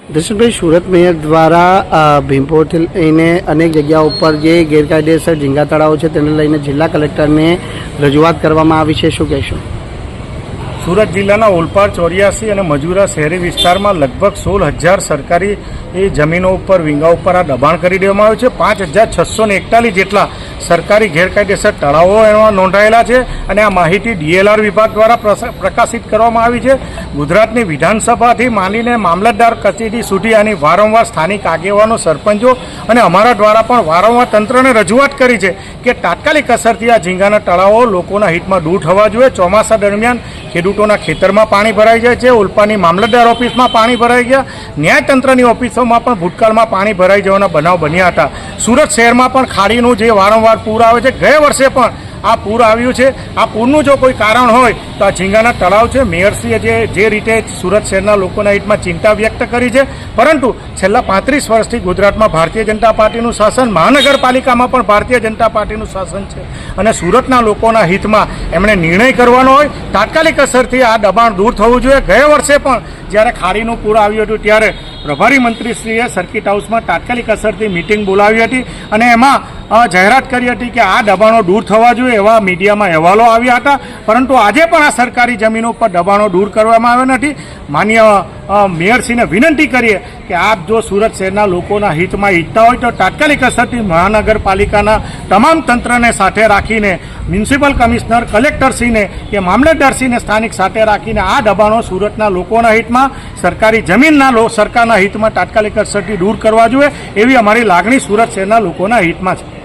Darshanbhai Surat mayor દ્વારા ભીમપોરથી લઈને અનેક જગ્યા ઉપર જે ગેરકાયદેસર ઝીંગા તળાવો છે તેને લઈને જિલ્લા કલેક્ટરને રજૂઆત કરવામાં આવી છે. શું કહેશું? સુરત જિલ્લાના ઓલપાડ ચોર્યાસી અને મજૂરા શહેરી વિસ્તારમાં લગભગ સોળ હજાર સરકારી એ જમીનો ઉપર વિંગા ઉપર આ દબાણ કરી દેવામાં આવ્યું છે. પાંચ હજાર છસો ને એકતાલીસ જેટલા સરકારી ગેરકાયદેસર તળાવો એમાં નોંધાયેલા છે અને આ માહિતી ડીએલઆર વિભાગ દ્વારા પ્રકાશિત કરવામાં આવી છે. ગુજરાતની વિધાનસભાથી માંડીને મામલતદાર કચેરી સુધી આની વારંવાર સ્થાનિક આગેવાનો, સરપંચો અને અમારા દ્વારા પણ વારંવાર તંત્રને રજૂઆત કરી છે કે તાત્કાલિક અસરથી આ ઝીંગાના તળાવો લોકોના હિતમાં દૂર થવા જોઈએ. ચોમાસા દરમિયાન ખેડૂતોના ખેતરમાં પાણી ભરાઈ જાય છે. ઉલ્પાની મામલતદાર ઓફિસમાં પાણી ભરાઈ ગયા. ન્યાયતંત્રની ઓફિસોમાં પણ ભૂતકાળમાં પાણી ભરાઈ જવાના બનાવ બન્યા હતા. સુરત શહેરમાં પણ ખાડીનું જે વારંવાર પૂર આવે છે, ગયા વર્ષે પણ આ પૂર આવ્યું છે. આ પૂરનું જો કોઈ કારણ હોય, તો આ ઝીંગાના તળાવ છે. મેયરશ્રીએ જે જે રીતે સુરત શહેરના લોકોના હિતમાં ચિંતા વ્યક્ત કરી છે. પરંતુ છેલ્લા પાંત્રીસ વર્ષથી ગુજરાતમાં ભારતીય જનતા પાર્ટીનું શાસન, મહાનગરપાલિકામાં પણ ભારતીય જનતા પાર્ટીનું શાસન છે. અને સુરતના લોકોના હિતમાં એમણે નિર્ણય કરવાનો હોય, તાત્કાલિક અસરથી આ દબાણ દૂર થવું જોઈએ. ગયા વર્ષે પણ જ્યારે ખાડીનું પૂર આવ્યું હતું, ત્યારે પ્રભારી મંત્રીશ્રીએ સર્કિટ હાઉસમાં તાત્કાલિક અસરથી મિટિંગ બોલાવી હતી અને એમાં જાહેરાત કરી હતી કે આ દબાણો દૂર થવા જોઈએ એવા મીડિયામાં અહેવાલો આવ્યા હતા. પરંતુ આજે પણ આ સરકારી જમીનો ઉપર દબાણો દૂર કરવામાં આવ્યા નથી. માન્ય મેયરશ્રીને વિનંતી કરીએ કે આપ જો સુરત શહેરના લોકોના હિતમાં ઈચ્છતા હોય તો તાત્કાલિક અસરથી મહાનગરપાલિકાના તમામ તંત્રને સાથે રાખીને, મ્યુનિસિપલ કમિશનર, કલેક્ટરશ્રીને કે મામલતદારશ્રીને સ્થાનિક સાથે રાખીને આ દબાણો સુરતના લોકોના હિતમાં, સરકારી જમીનના લો, સરકારના હિતમાં તાત્કાલિક અસરથી દૂર કરવા જોઈએ, એવી અમારી લાગણી સુરત શહેરના લોકોના હિતમાં છે.